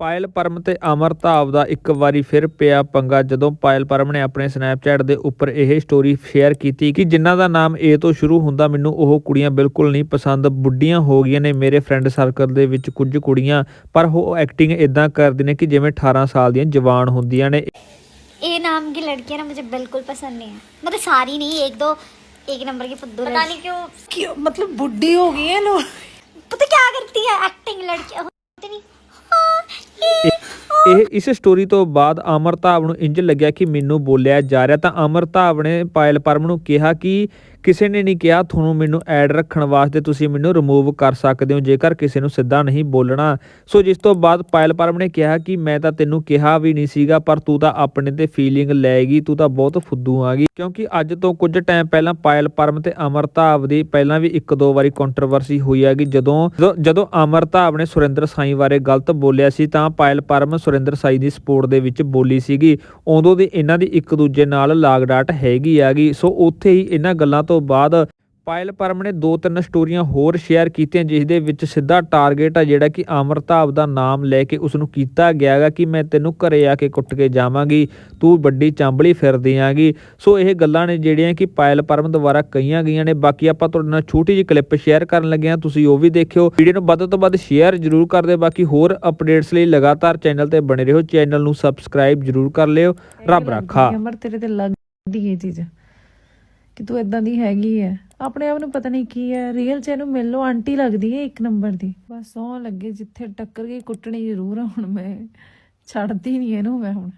ਪਾਇਲ ਪਰਮ ਤੇ ਅਮਰਤਾਵ ਦਾ ਇੱਕ ਵਾਰੀ ਫਿਰ ਪਿਆ ਪੰਗਾ ਜਦੋਂ ਪਾਇਲ ਪਰਮ ਨੇ ਆਪਣੇ ਸਨੈਪਚੈਟ ਦੇ ਉੱਪਰ ਇਹ ਸਟੋਰੀ ਸ਼ੇਅਰ ਕੀਤੀ ਕਿ ਜਿਨ੍ਹਾਂ ਦਾ ਨਾਮ ਏ ਤੋਂ ਸ਼ੁਰੂ ਹੁੰਦਾ ਮੈਨੂੰ ਉਹ ਕੁੜੀਆਂ ਬਿਲਕੁਲ ਨਹੀਂ ਪਸੰਦ ਬੁੱਢੀਆਂ ਹੋ ਗਈਆਂ ਨੇ ਮੇਰੇ ਫਰੈਂਡ ਸਰਕਲ ਦੇ ਵਿੱਚ ਕੁਝ ਕੁੜੀਆਂ ਪਰ ਉਹ ਐਕਟਿੰਗ ਇਦਾਂ ਕਰਦੀਆਂ ਨੇ ਕਿ ਜਿਵੇਂ 18 ਸਾਲ ਦੀਆਂ ਜਵਾਨ ਹੁੰਦੀਆਂ ਨੇ ए नाम की लड़कियां ना मुझे बिल्कुल पसंद नहीं है मतलब सारी नहीं एक दो एक नंबर की फुद्दू पता नहीं क्यों क्यों मतलब बुढ़ी हो गई है लोग पता क्या करती है एक्टिंग लड़कियां होती नहीं हाँ, ये, ਇਹ ਇਸ ਸਟੋਰੀ ਤੋਂ ਬਾਅਦ ਅਮਰਤਾਵ ਨੂੰ ਇੰਜ ਲੱਗਿਆ ਕਿ ਮੈਨੂੰ ਬੋਲਿਆ ਜਾ ਰਿਹਾ। ਤਾਂ ਅਮਰਤਾਵ ਨੇ ਪਾਇਲ ਪਰਮ ਨੂੰ ਕਿਹਾ ਕਿ ਕਿਸੇ ਨੇ ਨਹੀਂ ਕਿਹਾ, ਤੁਹਾਨੂੰ ਮੈਨੂੰ ਐਡ ਰੱਖਣ ਵਾਸਤੇ ਤੁਸੀਂ ਮੈਨੂੰ ਰਿਮੂਵ ਕਰ ਸਕਦੇ ਹੋ, ਜੇਕਰ ਕਿਸੇ ਨੂੰ ਸਿੱਧਾ ਨਹੀਂ ਬੋਲਣਾ। ਸੋ ਜਿਸ ਤੋਂ ਬਾਅਦ ਪਾਇਲ ਪਰਮ ਨੇ ਕਿਹਾ ਕਿ ਮੈਂ ਤਾਂ ਤੈਨੂੰ ਕਿਹਾ ਵੀ ਨਹੀਂ ਸੀਗਾ, ਪਰ ਤੂੰ ਤਾਂ ਆਪਣੇ ਤੇ ਫੀਲਿੰਗ ਲੈ ਗਈ, ਤੂੰ ਤਾਂ ਬਹੁਤ ਫੁੱਦੂ ਆ ਗਈ। ਕਿਉਂਕਿ ਅੱਜ ਤੋਂ ਕੁਝ ਟਾਈਮ ਪਹਿਲਾਂ ਪਾਇਲ ਪਰਮ ਤੇ ਅਮਰਤਾਵ ਦੀ ਪਹਿਲਾਂ ਵੀ ਇੱਕ ਦੋ ਵਾਰੀ ਕੰਟਰੋਵਰਸੀ ਹੋਈ ਹੈਗੀ, ਜਦੋਂ, ਜਦੋਂ- ਜਦੋਂ ਅਮਰਤਾਵ ਨੇ ਸੁਰਿੰਦਰ ਸਾਈ ਬਾਰੇ ਗਲਤ ਬੋਲਿਆ ਸੀ, ਤਾਂ ਪਾਇਲ ਪਰਮ ਸੁਰਿੰਦਰ ਸਾਈ ਦੀ ਸਪੋਰਟ ਦੇ ਵਿੱਚ ਬੋਲੀ ਸੀਗੀ। ਉਦੋਂ ਦੀ ਇਹਨਾਂ ਦੀ ਇੱਕ ਦੂਜੇ ਨਾਲ ਲਾਗਡਾਟ ਹੈਗੀ ਆਗੀ ਸੋ ਉੱਥੇ ਹੀ ਇਹਨਾਂ ਗੱਲਾਂ ਤੋਂ ਬਾਅਦ ਪਾਇਲ ਪਰਮ ਨੇ ਦੋ ਤਿੰਨ ਸਟੋਰੀਆਂ ਹੋਰ ਸ਼ੇਅਰ ਕੀਤੀਆਂ ਜਿਸ ਦੇ ਵਿੱਚ ਸਿੱਧਾ ਟਾਰਗੇਟ ਆ ਜਿਹੜਾ ਕਿ ਅਮਰਤਾਬ ਦਾ ਨਾਮ ਲੈ ਕੇ ਉਸ ਨੂੰ ਕੀਤਾ ਗਿਆ ਹੈਗਾ ਕਿ ਮੈਂ ਤੈਨੂੰ ਘਰੇ ਆ ਕੇ ਕੁੱਟ ਕੇ ਜਾਵਾਂਗੀ ਤੂੰ ਵੱਡੀ ਚਾਂਬਲੀ ਫਿਰਦੀ ਆਂਗੀ। ਸੋ ਇਹ ਗੱਲਾਂ ਨੇ ਜਿਹੜੀਆਂ ਕਿ ਪਾਇਲ ਪਰਮ ਦੁਆਰਾ ਕਹੀਆਂ ਗਈਆਂ ਨੇ। ਬਾਕੀ ਆਪਾਂ ਤੁਹਾਡੇ ਨਾਲ ਛੋਟੀ ਜਿਹੀ ਕਲਿੱਪ ਸ਼ੇਅਰ ਕਰਨ ਲੱਗੇ ਹਾਂ ਤੁਸੀਂ ਉਹ ਵੀ ਦੇਖਿਓ। ਵੀਡੀਓ ਨੂੰ ਵੱਧ ਤੋਂ ਵੱਧ ਸ਼ੇਅਰ ਜ਼ਰੂਰ ਕਰ ਦਿਓ। ਬਾਕੀ ਹੋਰ ਅਪਡੇਟਸ ਲਈ ਲਗਾਤਾਰ ਚੈਨਲ ਤੇ ਬਣੇ ਰਹੋ। ਚੈਨਲ ਨੂੰ ਸਬਸਕ੍ਰਾਈਬ ਜ਼ਰੂਰ ਕਰ ਲਿਓ। ਰੱਬ ਰਾਖਾ। ਅਮਰ ਤੇਰੇ ਤੇ ਲੱਗਦੀ ਇਹ ਚੀਜ਼। ਕਿ ਤੂੰ ਇਦਾਂ ਦੀ ਹੈਗੀ ਹੈ ਆਪਣੇ ਆਪ ਨੂੰ ਪਤਾ ਨਹੀਂ ਕੀ ਹੈ ਰੀਅਲ ਚ ਇਹਨੂੰ ਮਿਲ ਲੋ ਆਂਟੀ ਲੱਗਦੀ ਹੈ ਇੱਕ ਨੰਬਰ ਦੀ। ਬਸ ਸੌ ਲੱਗੇ ਜਿੱਥੇ ਟੱਕਰ ਗਈ, ਕੁੱਟਣੀ ਜ਼ਰੂਰ ਆ ਹੁਣ ਮੈਂ। ਛੱਡਦੀ ਨਹੀਂ ਇਹਨੂੰ ਮੈਂ ਹੁਣ।